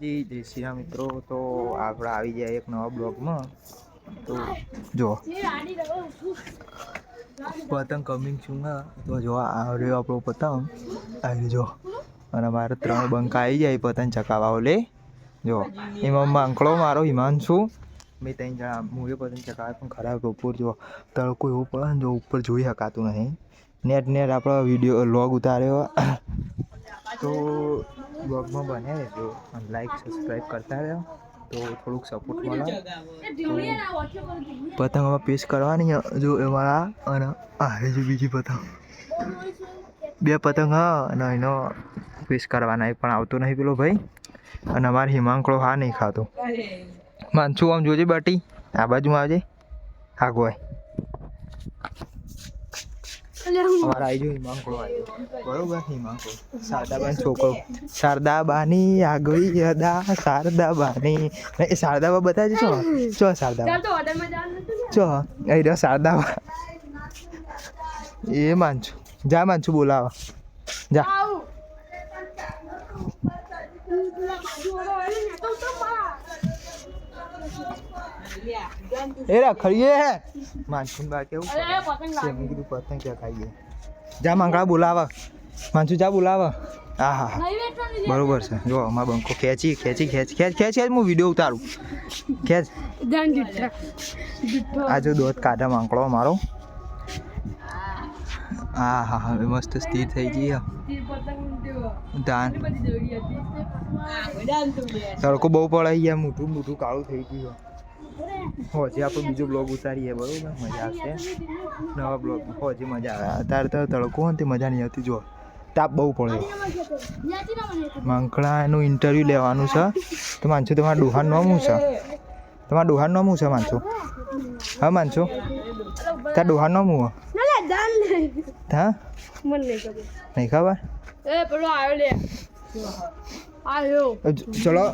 જી જય મિત્રો. તો આપણે આવી ગયા એક નવા બ્લોગમાં. તો જો પતંગ કમિંગ છું તો જો, આ રહ્યો આપણો પતંગ. આવી જો. અને મારે ત્રણ બંકા આવી જાય પતંગ ચકાવવા ઓલે જો એમાં માંકડો મારો, હિમાંશુ. મેં ત્રણ જણા હું પતંગ ચકાવે પણ ખરાબ ઉપર જો, તડકો એવો પડે જો, ઉપર જોઈ શકાતું નહીં. નેટ નેટ આપણો વીડિયો લોગ ઉતાર્યો. તો બ્લોગમાં બને રહેજો અને લાઈક સબસ્ક્રાઈબ કરતા રહ્યો તો થોડુંક સપોર્ટ મળે પતંગમાં પેસ્ટ કરવાની જો એમાં અને આ જો બીજી પતંગ. બે પતંગ હા અને એનો પેસ્ટ કરવાના એ પણ આવતો નહીં પેલો ભાઈ. અને અમારે હિમાંકળો હા નહીં ખાતો. માનસું આમ જોજે બાટી આ બાજુમાં આવજે. હા ગોય. અમારા આવી ગયો આવ્યો બરોબર? હિમાંકળો શારદાબાન છોકરો. શારદાબાની આગવી અદા શારદાબાની. એ શારદાબા બતાવજો છો? ચો શારદાબા. ચો અહીં રહ્યો શારદાબા. એ માનછું જા માનછું બોલાવા. જા. એ ખરીએ હે. માનસુન બા કેવું છે? મેં કીધું પતંગ ક્યાં ખાઈએ? જા માંગળા બોલાવા. માનસુ જા બોલાવા. હા હા હા. બરોબર છે. જો અમાર બંકો ખેંચી ખેંચી ખેંચ ખેંચ ખેંચ ખેંચ હું વીડિયો ઉતારું. ખેંચ. આ જો દોત કાઢા માંકડો મારો. હા. હા હા હવે મસ્ત સ્થિર થઈ ગઈ ધાન. તડકો બહુ પડાઈ ગયા મોટું મોટું કાળું થઈ ગયું હોજે આપણે બીજો બ્લોગ ઉતારીએ બરાબર? મજા આવશે. નવા બ્લોગ હોજે મજા આવે. અત્યારે તો તડકો ને તે મજા નહીં આવતી. જો તાપ બહુ પડ્યો. માંકડા એનું ઇન્ટરવ્યૂ લેવાનું છે. તો માનશો તમારા ડુહાન નામ છે? તમારા ડુહાન નામ છે માનશો? હા માનશો? તારા ડુહાન નામ હા? નહીં ખબર? ચલો.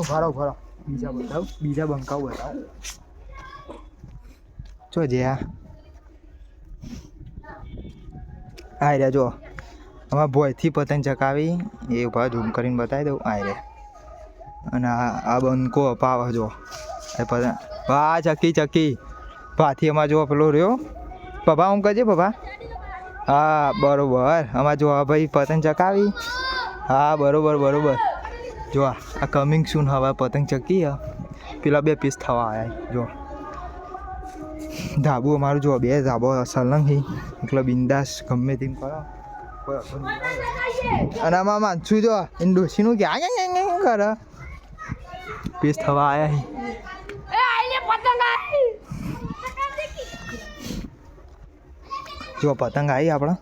ઉભારો ઉભારો બીજા બતાવ બીજા બંકાઓ બતાવ જો જે આ. આ રહ્યા જો. આમાં ભોયથી પતંગ ચકાવી એ ઊભા ઝૂમ કરીને બતાવી દઉં. આ રહ્યા. અને આ આ બંકો અપાવે જો. એ પતંગ. વાહ, ચકી ચકી. ભાથી અમાર જો પેલો રહ્યો. પપ્પા હું કહેજે પપ્પા હા, બરોબર. અમાર જો ભાઈ પતંગ ચકાવી હા, બરોબર બરોબર. જો આ કમિંગ સૂન હવે પતંગ ચકી. પેલા બે પીસ થવા આવ્યા જો. ધાબુ અમારું જો બે ધાબો સલંગ હી એટલે બિંદાસ ગમે તેમ કરો. અને આમાં માનસું જો એને ડોસીનું કે આ કરે? પીસ થવા આવ્યા હી જો પતંગ આવી આપણા.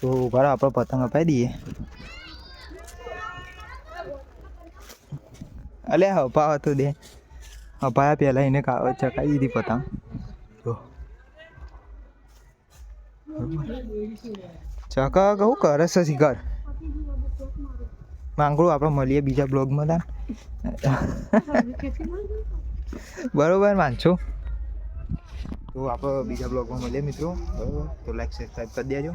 તો બરાબર આપણે પતંગ અપાઈ દઈએ. અલે હપાવા તો દે. હપાયા પહેલાં એને કાવ ચકાવી દીધી પતંગ. જો. ચકા કહું, કરે છે શિકાર. માંગડું આપણે મળીએ બીજા બ્લોગમાં તા બરોબર, માનશું? તો આપણે બીજા બ્લોગમાં મળીએ મિત્રો. બરોબર. તો લાઈક સબસ્ક્રાઈબ કરી દેજો.